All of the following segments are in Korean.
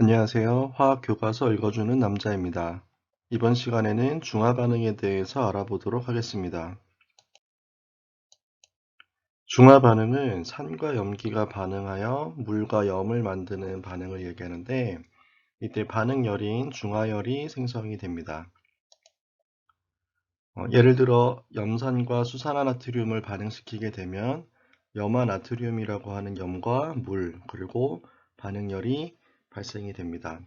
안녕하세요. 화학 교과서 읽어주는 남자입니다. 이번 시간에는 중화 반응에 대해서 알아보도록 하겠습니다. 중화 반응은 산과 염기가 반응하여 물과 염을 만드는 반응을 얘기하는데 이때 반응열인 중화열이 생성이 됩니다. 어, 예를 들어 염산과 수산화 나트륨을 반응시키게 되면 염화 나트륨이라고 하는 염과 물 그리고 반응열이 발생이 됩니다.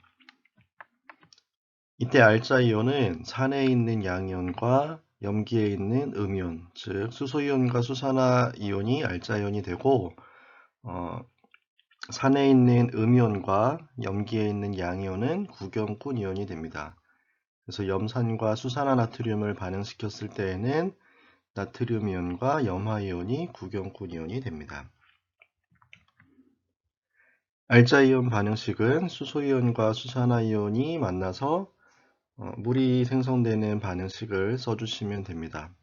이때 알자이온은 산에 있는 양이온과 염기에 있는 음이온, 즉 수소이온과 수산화이온이 알자이온이 되고 어, 산에 있는 음이온과 염기에 있는 양이온은 구경꾼 이온이 됩니다. 그래서 염산과 수산화 나트륨을 반응시켰을 때에는 나트륨 이온과 염화이온이 구경꾼 이온이 됩니다. 알자이온 반응식은 수소이온과 수산화이온이 만나서 어, 물이 생성되는 반응식을 써주시면 됩니다.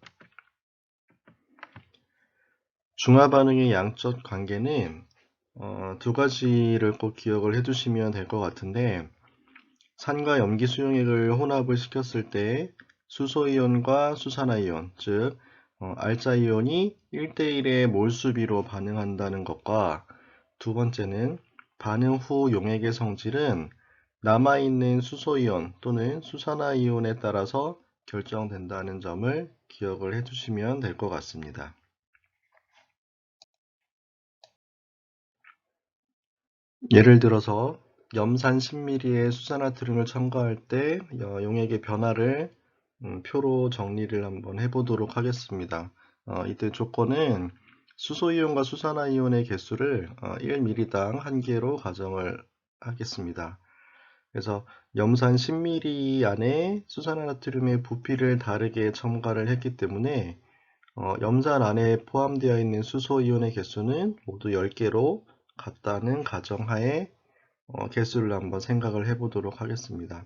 중화 반응의 양적 관계는 어, 두 가지를 꼭 기억을 해두시면 될 것 같은데 산과 염기 수용액을 혼합을 시켰을 때 수소이온과 수산화이온, 즉 어, 알자이온이 1대1의 몰수비로 반응한다는 것과 두 번째는 반응 후 용액의 성질은 남아있는 수소이온 또는 수산화이온에 따라서 결정된다는 점을 기억을 해두시면 될 것 같습니다. 예를 들어서 염산 10ml에 수산화트륨을 첨가할 때 어, 용액의 변화를 음, 표로 정리를 한번 해보도록 하겠습니다. 어, 이때 조건은 수소이온과 수산화이온의 개수를 1ml당 어, 1개로 가정을 하겠습니다. 그래서 염산 10ml 안에 수산화나트륨의 부피를 다르게 첨가를 했기 때문에 어, 염산 안에 포함되어 있는 수소이온의 개수는 모두 10개로 같다는 가정하에 어, 개수를 한번 생각을 해보도록 하겠습니다.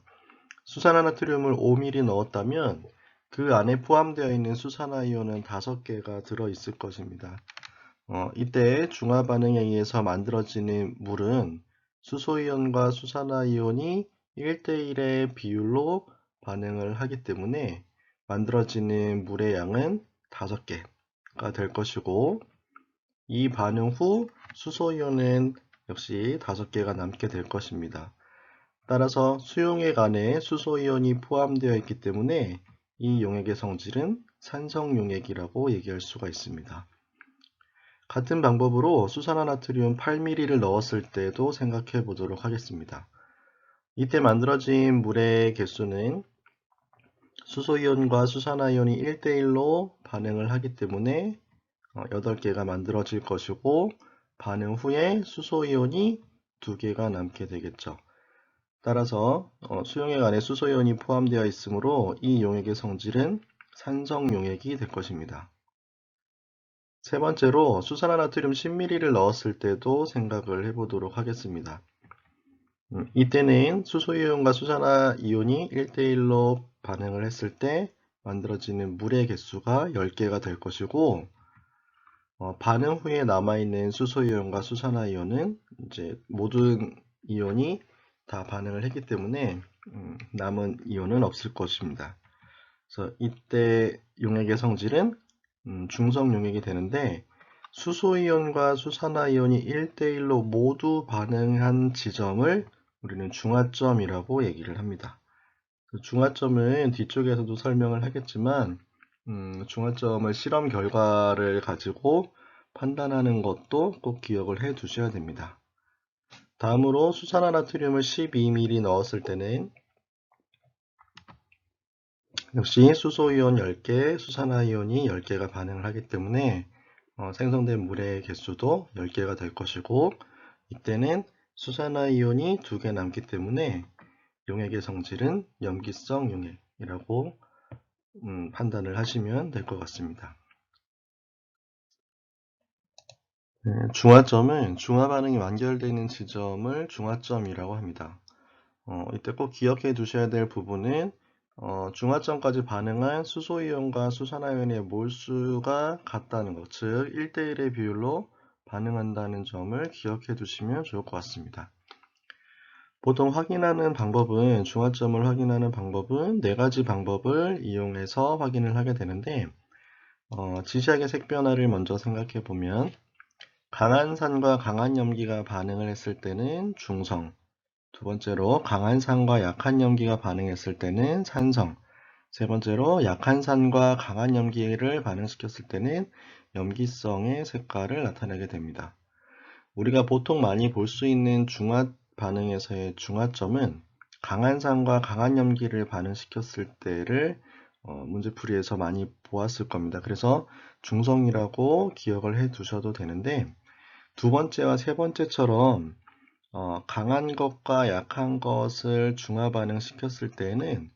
수산화나트륨을 5ml 넣었다면 그 안에 포함되어 있는 수산화이온은 5개가 들어있을 것입니다. 어, 이때 중화 반응에 의해서 만들어지는 물은 수소이온과 수산화이온이 1대1의 비율로 반응을 하기 때문에 만들어지는 물의 양은 5개가 될 것이고 이 반응 후 수소이온은 역시 5개가 남게 될 것입니다. 따라서 수용액 안에 수소이온이 포함되어 있기 때문에 이 용액의 성질은 산성용액이라고 얘기할 수가 있습니다. 같은 방법으로 수산화나트륨 8ml를 넣었을 때도 생각해 보도록 하겠습니다. 이때 만들어진 물의 개수는 수소이온과 수산화이온이 1대1로 반응을 하기 때문에 8개가 어, 만들어질 것이고 반응 후에 수소이온이 2개가 남게 되겠죠. 따라서 어, 수용액 안에 수소이온이 포함되어 있으므로 이 용액의 성질은 산성 용액이 될 것입니다. 세 번째로 수산화나트륨 10ml를 넣었을 때도 생각을 해보도록 하겠습니다. 음, 이때는 수소이온과 수산화이온이 1대1로 반응을 했을 때 만들어지는 물의 개수가 10개가 될 것이고 어, 반응 후에 남아있는 수소이온과 수산화이온은 이제 모든 이온이 다 반응을 했기 때문에 음, 남은 이온은 없을 것입니다. 그래서 이때 용액의 성질은 음, 중성 용액이 되는데 수소이온과 수산화이온이 1대1로 모두 반응한 지점을 우리는 중화점이라고 얘기를 합니다. 그 중화점은 뒤쪽에서도 설명을 하겠지만 음, 중화점을 실험 결과를 가지고 판단하는 것도 꼭 기억을 해 두셔야 됩니다. 다음으로 수산화 나트륨을 12ml 넣었을 때는 역시 수소이온 10개, 수산화이온이 10개가 반응을 하기 때문에 어, 생성된 물의 개수도 10개가 될 것이고 이때는 수산화이온이 2개 남기 때문에 용액의 성질은 염기성 용액이라고 음, 판단을 하시면 될 것 같습니다. 네, 중화점은 중화 반응이 완결되는 지점을 중화점이라고 합니다. 어, 이때 꼭 기억해 두셔야 될 부분은 어, 중화점까지 반응한 수소이온과 수산화이온의 몰수가 같다는 것, 즉 1대1의 비율로 반응한다는 점을 기억해 두시면 좋을 것 같습니다. 보통 확인하는 방법은 중화점을 확인하는 방법은 네 가지 방법을 이용해서 확인을 하게 되는데 어, 지시하게 색 변화를 먼저 생각해 보면 강한 산과 강한 염기가 반응을 했을 때는 중성 두 번째로 강한 산과 약한 염기가 반응했을 때는 산성 세 번째로 약한 산과 강한 염기를 반응시켰을 때는 염기성의 색깔을 나타내게 됩니다. 우리가 보통 많이 볼 수 있는 중화 반응에서의 중화점은 강한 산과 강한 염기를 반응시켰을 때를 어, 문제풀이에서 많이 보았을 겁니다. 그래서 중성이라고 기억을 해 두셔도 되는데 두 번째와 세 번째처럼 어, 강한 것과 약한 것을 중화 반응시켰을 때에는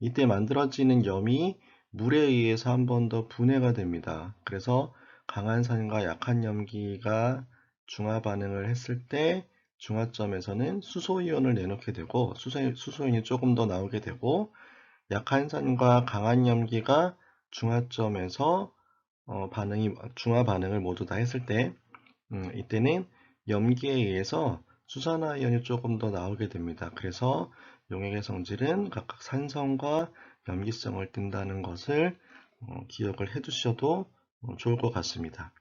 이때 만들어지는 염이 물에 의해서 한 번 더 분해가 됩니다. 그래서 강한 산과 약한 염기가 중화 반응을 했을 때 중화점에서는 수소이온을 내놓게 되고 수소, 수소이온이 조금 더 나오게 되고 약한 산과 강한 염기가 중화점에서 어, 반응이 중화 반응을 모두 다 했을 때 음, 이때는 염기에 의해서 수산화 이온이 조금 더 나오게 됩니다. 그래서 용액의 성질은 각각 산성과 염기성을 띈다는 것을 어, 기억을 해 두셔도 어, 좋을 것 같습니다.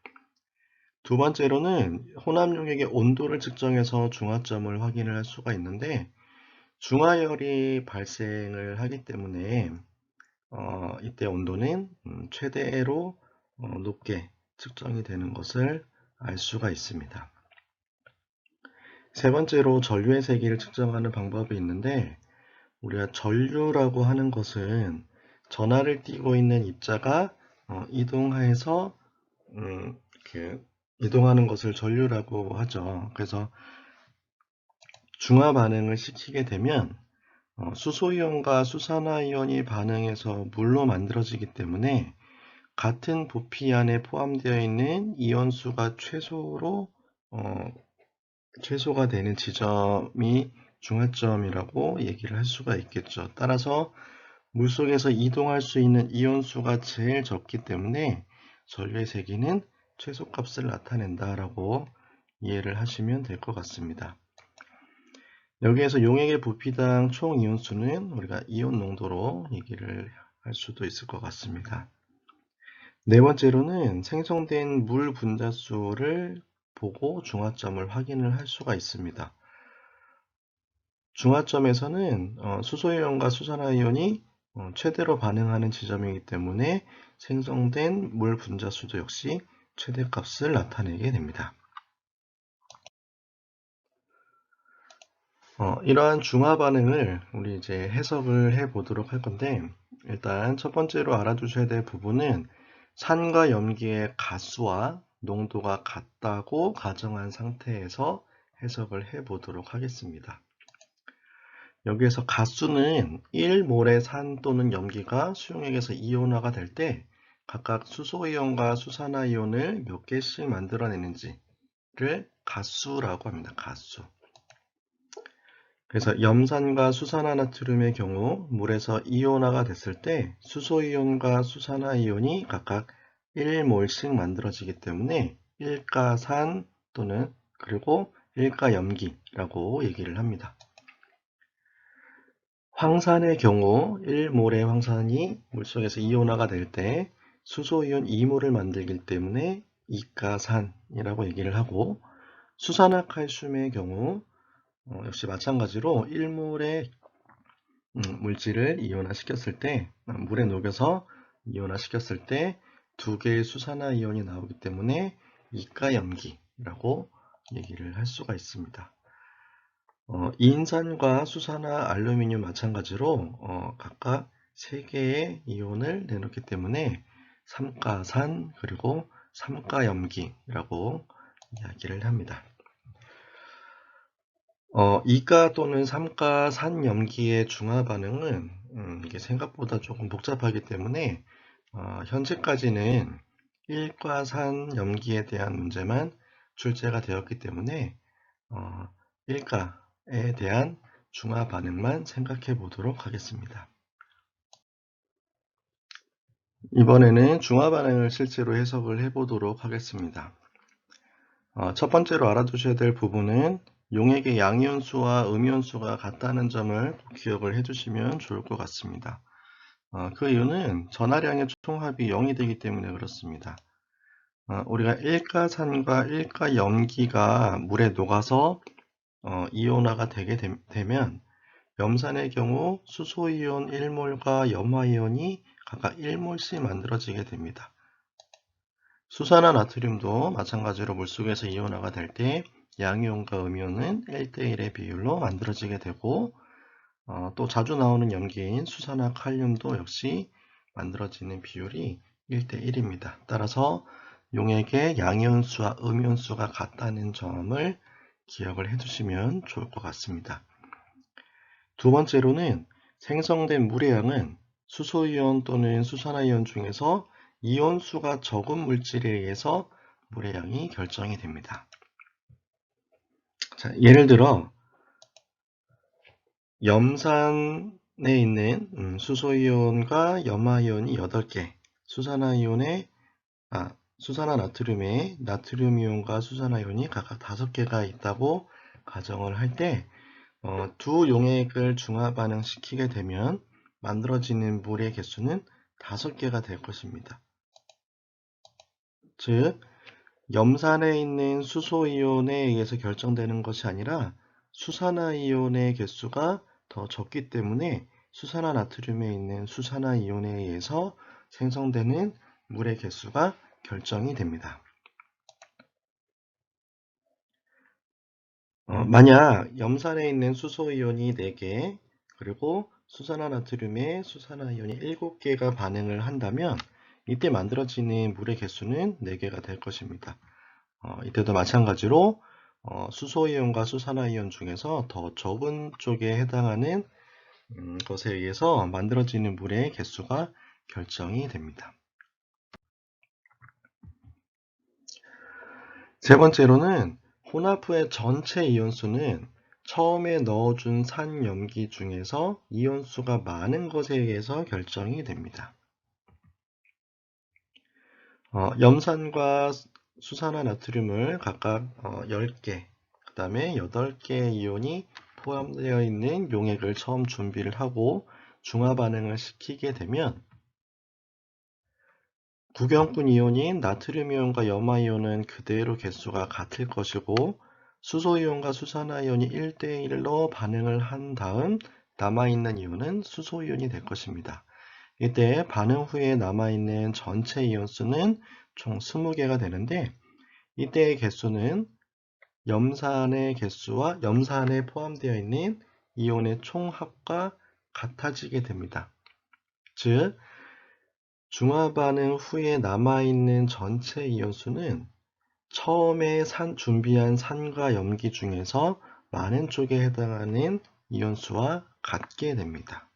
두 번째로는 혼합 용액의 온도를 측정해서 중화점을 확인을 할 수가 있는데 중화열이 발생을 하기 때문에 어, 이때 온도는 음, 최대로 어, 높게 측정이 되는 것을 알 수가 있습니다. 세 번째로 전류의 세기를 측정하는 방법이 있는데 우리가 전류라고 하는 것은 전하를 띠고 있는 입자가 어, 이동해서 음, 그 이동하는 것을 전류라고 하죠. 그래서 중화 반응을 시키게 되면 어, 수소이온과 수산화이온이 반응해서 물로 만들어지기 때문에 같은 부피 안에 포함되어 있는 이온수가 최소로 어, 최소가 되는 지점이 중화점이라고 얘기를 할 수가 있겠죠. 따라서 물속에서 이동할 수 있는 이온수가 제일 적기 때문에 전류의 세기는 최소값을 나타낸다라고 이해를 하시면 될 것 같습니다. 여기에서 용액의 부피당 총 이온수는 우리가 이온 농도로 얘기를 할 수도 있을 것 같습니다. 네 번째로는 생성된 물 분자 수를 보고 중화점을 확인을 할 수가 있습니다. 중화점에서는 어, 수소이온과 수산화이온이 어, 최대로 반응하는 지점이기 때문에 생성된 물 분자수도 역시 최대값을 나타내게 됩니다. 어, 이러한 중화 반응을 우리 이제 해석을 해 보도록 할 건데 일단 첫 번째로 알아두셔야 될 부분은 산과 염기의 가수와 농도가 같다고 가정한 상태에서 해석을 해 보도록 하겠습니다. 여기에서 가수는 1몰의 산 또는 염기가 수용액에서 이온화가 될 때 각각 수소이온과 수산화이온을 몇 개씩 만들어내는지를 가수라고 합니다. 가수. 그래서 염산과 수산화나트륨의 경우 물에서 이온화가 됐을 때 수소이온과 수산화이온이 각각 1몰씩 만들어지기 때문에 1가산 또는 그리고 1가염기라고 얘기를 합니다. 황산의 경우 1몰의 황산이 물속에서 이온화가 될 때 수소이온 2몰을 만들기 때문에 2가산이라고 얘기를 하고 수산화칼슘의 경우 어, 역시 마찬가지로 1몰의 음, 물질을 이온화시켰을 때 물에 녹여서 이온화시켰을 때 두 개의 수산화 이온이 나오기 때문에 이가 염기라고 얘기를 할 수가 있습니다. 어, 인산과 수산화 알루미늄 마찬가지로 어, 각각 3개의 이온을 내놓기 때문에 삼가산 그리고 삼가염기라고 이야기를 합니다. 어, 2가 또는 3가 산 염기의 중화 반응은 음, 이게 생각보다 조금 복잡하기 때문에 어, 현재까지는 1과 산염기에 대한 문제만 출제가 되었기 때문에 어, 1가 에 대한 중화 반응만 생각해 보도록 하겠습니다. 이번에는 중화 반응을 실제로 해석을 해 보도록 하겠습니다. 어, 첫 번째로 알아두셔야 될 부분은 용액의 양이온수와 음이온수가 같다는 점을 꼭 기억을 해 주시면 좋을 것 같습니다. 어, 그 이유는 전하량의 총합이 0이 되기 때문에 그렇습니다. 어, 우리가 일가산과 일가염기가 물에 녹아서 어, 이온화가 되게 되, 면 염산의 경우 수소이온 1몰과 염화이온이 각각 1몰씩 만들어지게 됩니다. 수산화 나트륨도 마찬가지로 물속에서 이온화가 될 때 양이온과 음이온은 1대1의 비율로 만들어지게 되고 어, 또 자주 나오는 염기인 수산화 칼륨도 역시 만들어지는 비율이 1대1입니다. 따라서 용액의 양이온수와 음이온수가 같다는 점을 기억을 해두시면 좋을 것 같습니다. 두 번째로는 생성된 물의 양은 수소이온 또는 수산화이온 중에서 이온수가 적은 물질에 의해서 물의 양이 결정이 됩니다. 자, 예를 들어 염산에 있는 음, 수소이온과 염화이온이 8개, 수산화이온에 아, 수산화 나트륨에 나트륨 이온과 수산화이온이 각각 5개가 있다고 가정을 할때 어, 두 용액을 중화 반응시키게 되면 만들어지는 물의 개수는 5개가 될 것입니다. 즉, 염산에 있는 수소이온에 의해서 결정되는 것이 아니라 수산화이온의 개수가 더 적기 때문에 수산화 나트륨에 있는 수산화 이온에 의해서 생성되는 물의 개수가 결정이 됩니다. 어, 만약 염산에 있는 수소이온이 4개 그리고 수산화 나트륨에 수산화 이온이 7개가 반응을 한다면 이때 만들어지는 물의 개수는 4개가 될 것입니다. 어, 이때도 마찬가지로 어, 수소이온과 수산화이온 중에서 더 적은 쪽에 해당하는 음, 것에 의해서 만들어지는 물의 개수가 결정이 됩니다. 세 번째로는 혼합후의 전체 이온수는 처음에 넣어준 산 염기 중에서 이온수가 많은 것에 의해서 결정이 됩니다. 어, 염산과 수산화 나트륨을 각각 어, 10개, 그 다음에 8개의 이온이 포함되어 있는 용액을 처음 준비를 하고 중화 반응을 시키게 되면 구경꾼 이온인 나트륨 이온과 염화 이온은 그대로 개수가 같을 것이고 수소 이온과 수산화 이온이 1대 1로 반응을 한 다음 남아있는 이온은 수소 이온이 될 것입니다. 이때 반응 후에 남아있는 전체 이온 수는 총 20개가 되는데 이때의 개수는 염산의 개수와 염산에 포함되어 있는 이온의 총합과 같아지게 됩니다. 즉 중화 반응 후에 남아있는 전체 이온 수는 처음에 산, 준비한 산과 염기 중에서 많은 쪽에 해당하는 이온 수와 같게 됩니다.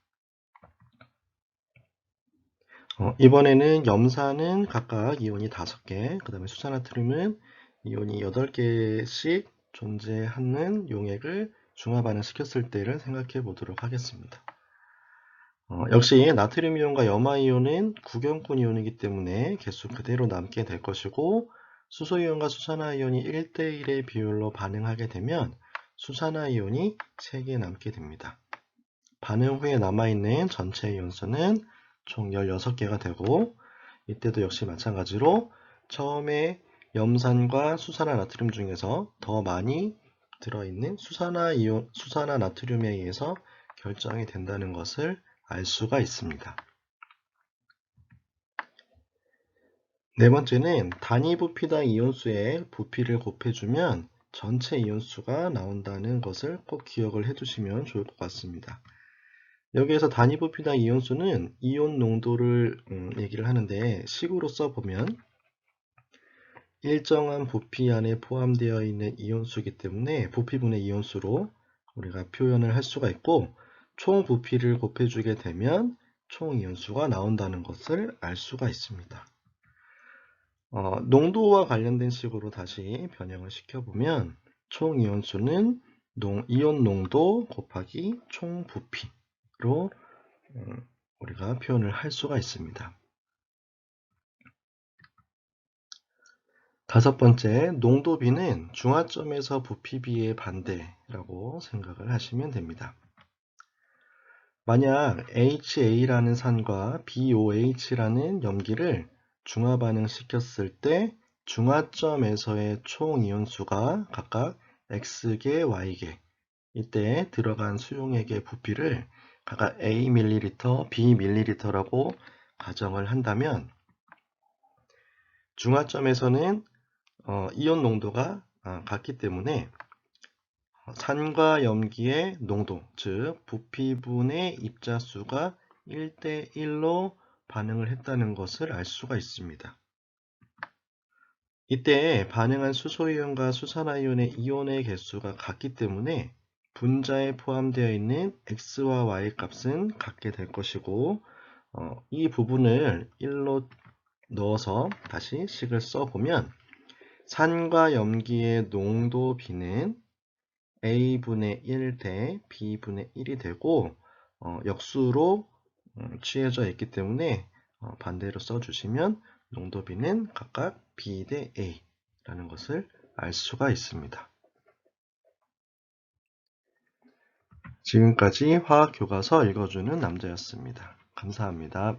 어, 이번에는 염산은 각각 이온이 5개, 그 다음에 수산화트륨은 이온이 8개씩 존재하는 용액을 중화 반응 시켰을 때를 생각해 보도록 하겠습니다. 어, 역시 나트륨 이온과 염화 이온은 구경꾼 이온이기 때문에 개수 그대로 남게 될 것이고 수소 이온과 수산화 이온이 1대1의 비율로 반응하게 되면 수산화 이온이 3개 남게 됩니다. 반응 후에 남아있는 전체 이온수는 총 16개가 되고 이때도 역시 마찬가지로 처음에 염산과 수산화 나트륨 중에서 더 많이 들어있는 수산화 이온, 수산화 나트륨에 의해서 결정이 된다는 것을 알 수가 있습니다. 네 번째는 단위 부피당 이온수의 부피를 곱해주면 전체 이온수가 나온다는 것을 꼭 기억을 해두시면 좋을 것 같습니다. 여기에서 단위 부피당 이온수는 이온 농도를 음, 얘기를 하는데 식으로 써보면 일정한 부피 안에 포함되어 있는 이온수이기 때문에 부피분의 이온수로 우리가 표현을 할 수가 있고 총 부피를 곱해주게 되면 총 이온수가 나온다는 것을 알 수가 있습니다. 어, 농도와 관련된 식으로 다시 변형을 시켜보면 총 이온수는 농, 이온 농도 곱하기 총 부피 로 음, 우리가 표현을 할 수가 있습니다. 다섯 번째, 농도비는 중화점에서 부피비의 반대라고 생각을 하시면 됩니다. 만약 HA라는 산과 BOH라는 염기를 중화 반응시켰을 때 중화점에서의 총 이온수가 각각 X개, Y개 이때 들어간 수용액의 부피를 각각 A ml, B ml라고 가정을 한다면 중화점에서는 어, 이온 농도가 아, 같기 때문에 산과 염기의 농도, 즉 부피분의 입자수가 1대1로 반응을 했다는 것을 알 수가 있습니다. 이때 반응한 수소이온과 수산화이온의 이온의 개수가 같기 때문에 분자에 포함되어 있는 x와 y 값은 같게 될 것이고 어, 이 부분을 1로 넣어서 다시 식을 써보면 산과 염기의 농도 B는 A분의 1 대 B분의 1이 되고 어, 역수로 음, 취해져 있기 때문에 어, 반대로 써주시면 농도 B는 각각 B 대 A라는 것을 알 수가 있습니다. 지금까지 화학 교과서 읽어주는 남자였습니다. 감사합니다.